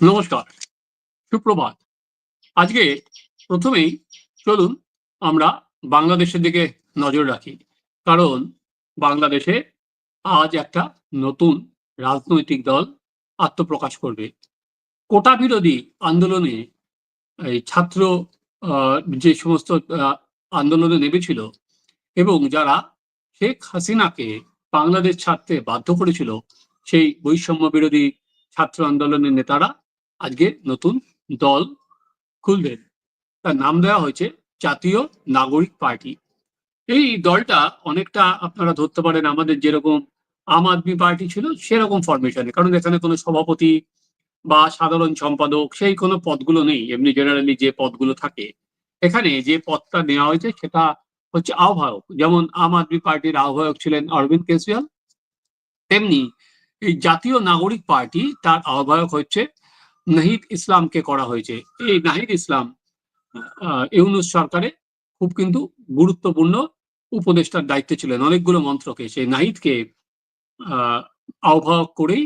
নমস্কার, সুপ্রভাত। আজকে প্রথমেই চলুন আমরা বাংলাদেশের দিকে নজর রাখি। কারণ বাংলাদেশে আজ একটা নতুন রাজনৈতিক দল আত্মপ্রকাশ করবে। কোটা বিরোধী আন্দোলনে এই ছাত্র যে সমস্ত আন্দোলনে নেমেছিল এবং যারা শেখ হাসিনাকে বাংলাদেশ ছাড়তে বাধ্য করেছিল, সেই বৈষম্য বিরোধী ছাত্র আন্দোলনের নেতারা আজকে নতুন দল খুলবেন তার নাম দেওয়া হয়েছে জাতীয় নাগরিক পার্টি। এই দলটা অনেকটা আপনারা ধরতে পারেন আমাদের যেরকম আম আদমি পার্টি ছিল সেরকম ফরমেশনে কারণ এখানে কোনো সভাপতি বা সাধারণ সম্পাদক সেই কোনো পদগুলো নেই। এমনি জেনারেলি যে পদগুলো থাকে। এখানে যে পদটা নেওয়া হয়েছে সেটা হচ্ছে আহ্বায়ক। যেমন আম আদমি পার্টির আহ্বায়ক ছিলেন অরবিন্দ কেজরিওয়াল, তেমনি এই জাতীয় নাগরিক পার্টি তার আহ্বায়ক হচ্ছে নাহিদ ইসলামকে করা হয়েছে। এই নাহিদ ইসলাম ইউনুস সরকারে খুব কিন্তু গুরুত্বপূর্ণ উপদেষ্টার দায়িত্বে ছিলেন। অনেকগুলো মন্ত্রকে সেই নাহিদকে আহ, আহ্বায়ক করেই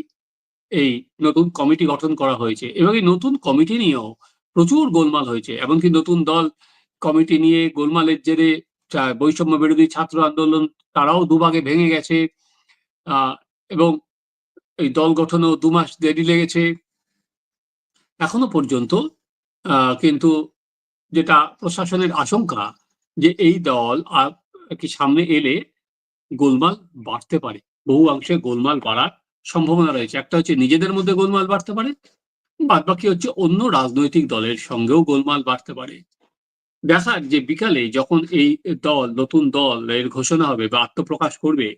এই নতুন কমিটি গঠন করা হয়েছে। এবং এই নতুন কমিটি নিয়েও প্রচুর গোলমাল হয়েছে। এমনকি নতুন দল কমিটি নিয়ে গোলমালের জেরে বৈষম্য বিরোধী ছাত্র আন্দোলন তারাও দুভাগে ভেঙে গেছে। এবং এই দল গঠনেও দু মাস দেরি লেগেছে। এখনও পর্যন্ত কিন্তু যেটা প্রশাসনের আশঙ্কা যে এই দল কি সামনে এলে গোলমাল বাড়তে পারে, বহু অংশে গোলমাল বাড়ার সম্ভাবনা রয়েছে। একটা হচ্ছে নিজেদের মধ্যে গোলমাল বাড়তে পারে বাদ বাকি হচ্ছে অন্য রাজনৈতিক দলের সঙ্গেও গোলমাল বাড়তে পারে। দেখার যে বিকালে যখন এই দল, নতুন দল এর ঘোষণা হবে বা আত্মপ্রকাশ করবে,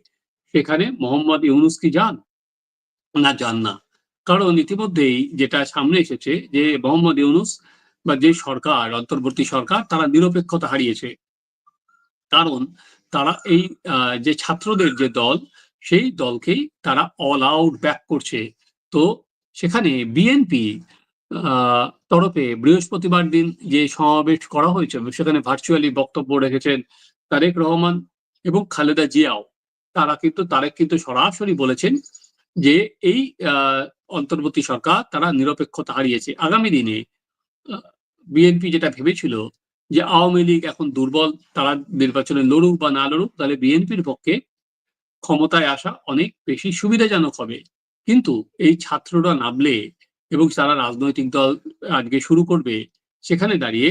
সেখানে মোহাম্মদ ইউনুস কি যান? না যান না। কারণ ইতিমধ্যেই যেটা সামনে এসেছে যে মোহাম্মদ ইউনুস বা যে সরকার, অন্তর্বর্তী সরকার, তারা নিরপেক্ষতা হারিয়েছে। কারণ তারা এই যে ছাত্রদের যে দল, সেই দলকেই তারা অল আউট ব্যাক করছে। তো সেখানে বিএনপি তরফে বৃহস্পতিবার দিন যে সমাবেশ করা হয়েছে, সেখানে ভার্চুয়ালি বক্তব্য রেখেছেন তারেক রহমান এবং খালেদা জিয়াও। তারা কিন্তু, তারেক কিন্তু সরাসরি বলেছেন যে এই অন্তর্বর্তী সরকার তারা নিরপেক্ষতা হারিয়েছে। আগামী দিনে বিএনপি যেটা ভেবেছিল যে আওয়ামী লীগ এখন দুর্বল, তারা নির্বাচনে লড়ুক বা না লড়ুক, তাহলে বিএনপির পক্ষে ক্ষমতায় আসা অনেক বেশি সুবিধাজনক হবে। কিন্তু এই ছাত্ররা নামলে এবং তারা রাজনৈতিক দল আজকে শুরু করবে, সেখানে দাঁড়িয়ে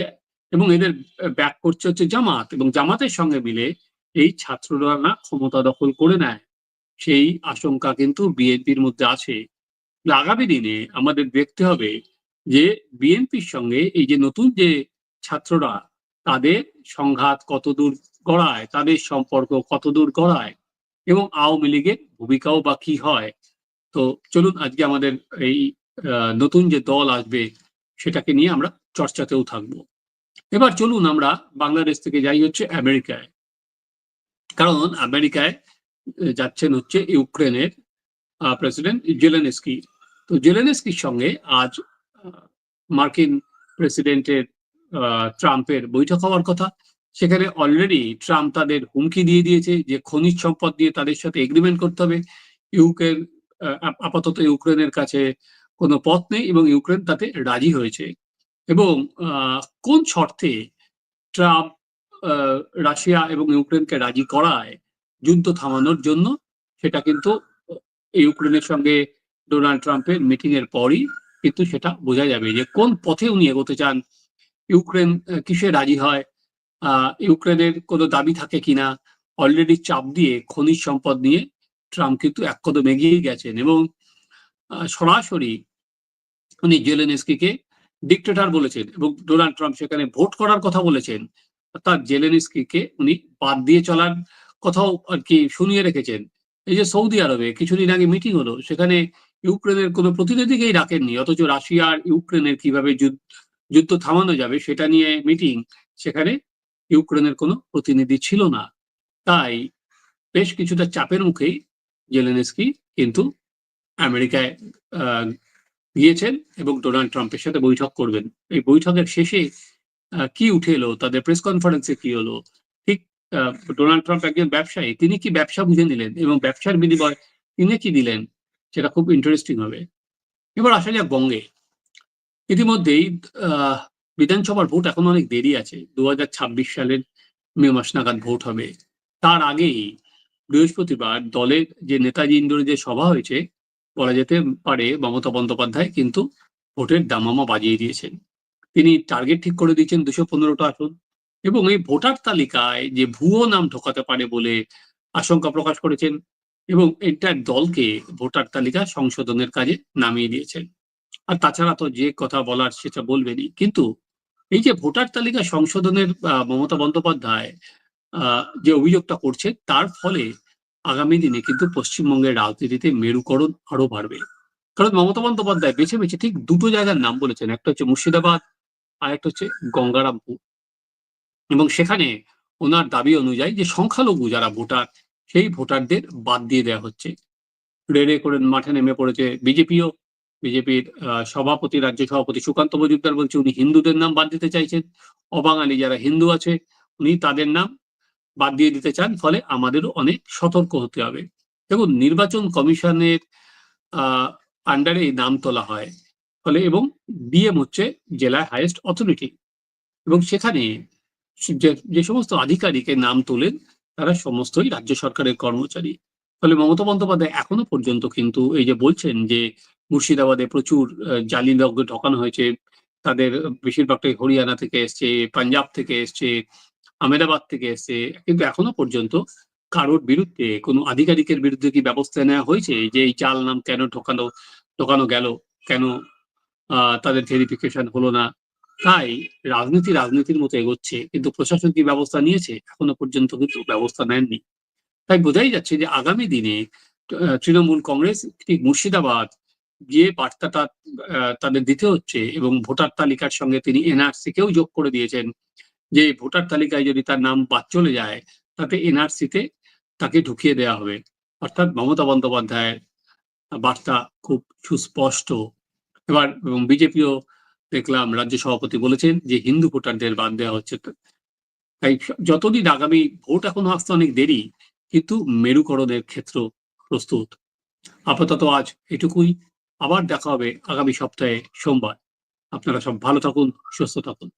এবং এদের ব্যাক করছে হচ্ছে জামাত এবং জামাতের সঙ্গে মিলে এই ছাত্ররা না ক্ষমতা দখল করে নেয়। সেই আশঙ্কা কিন্তু বিএনপির মধ্যে আছে। আগামী দিনে আমাদের দেখতে হবে যে বিএনপির সঙ্গে এই যে নতুন যে ছাত্ররা, তাদের সংঘাত কতদূর গড়ায়, তাদের সম্পর্ক কতদূর গড়ায় এবং আওয়ামী লীগের ভূমিকাও বা কি হয়। তো চলুন আজকে আমাদের এই নতুন যে দল আসবে সেটাকে নিয়ে আমরা চর্চাতেও থাকব। এবার চলুন আমরা বাংলাদেশ থেকে যাই হচ্ছে আমেরিকায়। কারণ আমেরিকায় যাচ্ছেন হচ্ছে ইউক্রেনের প্রেসিডেন্ট জেলেনস্কি। তো জেলেনস্কির সঙ্গে আজ মার্কিন প্রেসিডেন্টের ট্রাম্পের বৈঠক হওয়ার কথা। সেখানে অলরেডি ট্রাম্প তাদের হুমকি দিয়ে দিয়েছে যে খনিজ সম্পদ দিয়ে তাদের সাথে এগ্রিমেন্ট করতে হবে। ইউক্রেন আপাতত ইউক্রেনের কাছে কোনো পথ নেই এবং ইউক্রেন তাতে রাজি হয়েছে। এবং কোন শর্তে ট্রাম্প রাশিয়া এবং ইউক্রেনকে রাজি করায় যুদ্ধ থামানোর জন্য, সেটা কিন্তু ইউক্রেনের সঙ্গে ডোনাল্ড ট্রাম্পের মিটিং এর পরই কিন্তু সেটা বোঝা যাবে যে কোন পথে উনি এগোতে চান, ইউক্রেন কিসে রাজি হয় ইউক্রেনের কোনো দাবি থাকে কিনা অলরেডি চাপ দিয়ে খনিজ সম্পদ নিয়ে ট্রাম্প কিন্তু এক কদম এগিয়ে গেছেন এবং সরাসরি উনি জেলেনস্কিকে ডিক্টেটার বলেছেন এবং ডোনাল্ড ট্রাম্প সেখানে ভোট করার কথা বলেছেন, অর্থাৎ জেলেনস্কিকে উনি বাদ দিয়ে চলার কথাও আর কি শুনিয়ে রেখেছেন। এই যে সৌদি আরবে কিছুদিন আগে মিটিং হলো, সেখানে ইউক্রেনের কোনো প্রতিনিধিকেই রাখেননি, অথচ রাশিয়া আর ইউক্রেনের কীভাবে যুদ্ধ থামানো যাবে সেটা নিয়ে মিটিং, সেখানে ইউক্রেনের কোনো প্রতিনিধি ছিল না। তাই বেশ কিছুটা চাপের মুখেই জেলেনস্কি কিন্তু আমেরিকায় গিয়েছেন এবং ডোনাল্ড ট্রাম্পের সাথে বৈঠক করবেন। এই বৈঠকের শেষে কি উঠে এলো, তাদের প্রেস কনফারেন্সে কি হলো? ঠিক ডোনাল্ড ট্রাম্প একজন ব্যবসায়ী, তিনি কি ব্যবসা বুঝে নিলেন এবং ব্যবসার বিনিময় তিনি কি দিলেন? সেটা খুব ইন্টারেস্টিং হবে। এবার আসা যাক বঙ্গে। ইতিমধ্যেই বিধানসভার ভোট এখন অনেক দেরি আছে। দুই হাজার ছাব্বিশ সালের মে মাস নাগাদ ভোট হবে। তার আগেই বৃহস্পতিবার দলের যে নেতাজি ইন্ডোরে যে সভা হয়েছে, বলা যেতে পারে মমতা বন্দ্যোপাধ্যায় কিন্তু ভোটের দামামা বাজিয়ে দিয়েছেন। তিনি টার্গেট ঠিক করে দিয়েছেন দুশো পনেরোটা আসন এবং এই ভোটার তালিকায় যে ভুয়ো নাম ঢোকাতে পারে বলে আশঙ্কা প্রকাশ করেছেন এবং এন্টার দলকে ভোটার তালিকা সংশোধনের কাজে নামিয়ে দিয়েছেন আর তাছাড়া তো যে কথা বলার সেটা বলবেনই। কিন্তু এই যে ভোটার তালিকা সংশোধনের মমতা বন্দ্যোপাধ্যায় যে অভিযোগটা করছে, তার ফলে আগামী দিনে কিন্তু পশ্চিমবঙ্গের রাজনীতিতে মেরুকরণ আরও বাড়বে। কারণ মমতা বন্দ্যোপাধ্যায় বেছে বেছে ঠিক দুটো জায়গার নাম বলেছেন। একটা হচ্ছে মুর্শিদাবাদ, আর একটা হচ্ছে গঙ্গারামপুর। এবং সেখানে ওনার দাবি অনুযায়ী যে সংখ্যালঘু যারা ভোটার সেই ভোটারদের বাদ দিয়ে দেওয়া হচ্ছে। রেড়ে করে মাঠে নেমে পড়েছে বিজেপিও। বিজেপির সভাপতি, রাজ্য সভাপতি সুকান্ত মজুমদার বলছে, উনি হিন্দুদের নাম বাদ দিতে চাইছেন। অবাঙালি যারা হিন্দু আছে, উনি তাদের নাম বাদ দিয়ে দিতে চান। ফলে আমাদেরও অনেক সতর্ক হতে হবে। দেখুন, নির্বাচন কমিশনের আন্ডারে এই নাম তোলা হয়। ফলে এবং ডিএম হচ্ছে জেলার হাইয়েস্ট অথরিটি এবং সেখানে যে যে সমস্ত আধিকারিকের নাম তোলেন তারা সমস্তই রাজ্য সরকারের কর্মচারী। ফলে মমতা বন্দ্যোপাধ্যায় এখনও পর্যন্ত কিন্তু এই যে বলছেন যে মুর্শিদাবাদে প্রচুর জালি লোক ঢোকানো হয়েছে, তাদের বেশিরভাগটাই হরিয়ানা থেকে এসছে, পাঞ্জাব থেকে এসছে আমেদাবাদ থেকে এসছে, কিন্তু এখনও পর্যন্ত কারোর বিরুদ্ধে কোনো আধিকারিকের বিরুদ্ধে কি ব্যবস্থা নেওয়া হয়েছে যে এই চাল নাম কেন ঢোকানো ঢোকানো গেল? কেন তাদের ভেরিফিকেশন হলো না? তাই রাজনীতি রাজনীতির মতো এগোচ্ছে, কিন্তু প্রশাসন কি ব্যবস্থা নিয়েছে? এখনও পর্যন্ত কিন্তু ব্যবস্থা নেননি। তাই বোঝাই যাচ্ছে যে আগামী দিনে তৃণমূল কংগ্রেস ঠিক মুর্শিদাবাদ যে বার্তাটা তাদের দিতে হচ্ছে এবং ভোটার তালিকার সঙ্গে তিনি এনআরসি কেও যোগ করে দিয়েছেন যে ভোটার তালিকায় যদি তার নাম বাদ চলে যায়, তাতে এনআরসিতে তাকে ঢুকিয়ে দেওয়া হবে। অর্থাৎ মমতা বন্দ্যোপাধ্যায়ের বার্তা খুব সুস্পষ্ট। এবার এবং বিজেপিও দেখলাম রাজ্য সভাপতি বলেছেন যে হিন্দু ভোটারদের বাদ দেওয়া হচ্ছে। তাই যতদিন আগামী ভোট এখনও আসতে অনেক দেরি, কিন্তু মেরুকরণের ক্ষেত্র প্রস্তুত। আপাতত আজ এটুকুই। আবার দেখা হবে আগামী সপ্তাহে সোমবার। আপনারা সব ভালো থাকুন, সুস্থ থাকুন।